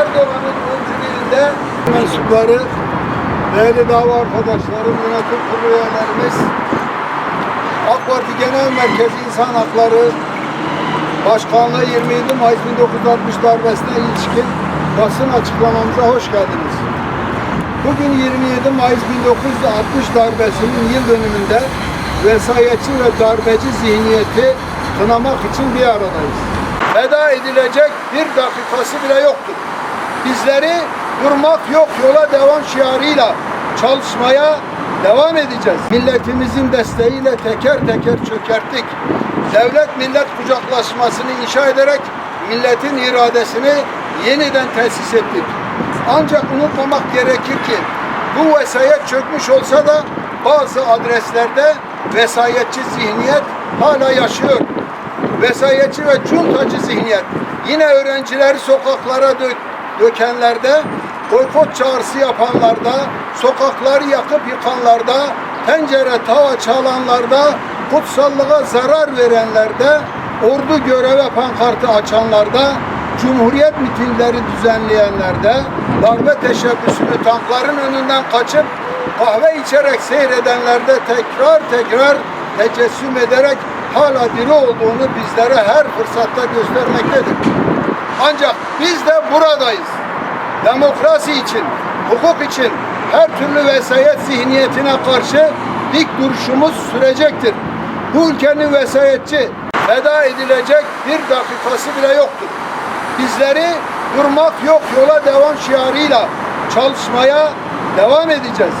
Erdoğan'ın öncülüğünde mensupları, değerli dava arkadaşlarım, yönetim kurulu üyelerimiz, AK Parti Genel Merkezi İnsan Hakları Başkanlığı 27 Mayıs 1960 darbesine ilişkin basın açıklamamıza hoş geldiniz. Bugün 27 Mayıs 1960 darbesinin yıl dönümünde vesayetçi ve darbeci zihniyeti kınamak için bir aradayız. Feda edilecek bir dakikası bile yoktur. Bizleri durmak yok yola devam şiarıyla çalışmaya devam edeceğiz. Milletimizin desteğiyle teker teker çökerttik. Devlet millet kucaklaşmasını inşa ederek milletin iradesini yeniden tesis ettik. Ancak unutmamak gerekir ki bu vesayet çökmüş olsa da bazı adreslerde vesayetçi zihniyet hala yaşıyor. Vesayetçi ve cuntacı zihniyet yine öğrencileri sokaklara dö- dökenlerde, boykot çağrısı yapanlarda, sokakları yakıp yıkanlarda, tencere tava çalanlarda, kutsallığa zarar verenlerde, ordu göreve pankartı açanlarda, Cumhuriyet mitingleri düzenleyenlerde, darbe teşebbüsünü tankların önünden kaçıp kahve içerek seyredenlerde tekrar tekrar tecessüm ederek hala diri olduğunu bizlere her fırsatta göstermektedir. Buradayız. Demokrasi için, hukuk için her türlü vesayet zihniyetine karşı dik duruşumuz sürecektir. Bu ülkenin vesayetçi, feda edilecek bir dakikası bile yoktur. Bizleri durmak yok yola devam şiarıyla çalışmaya devam edeceğiz.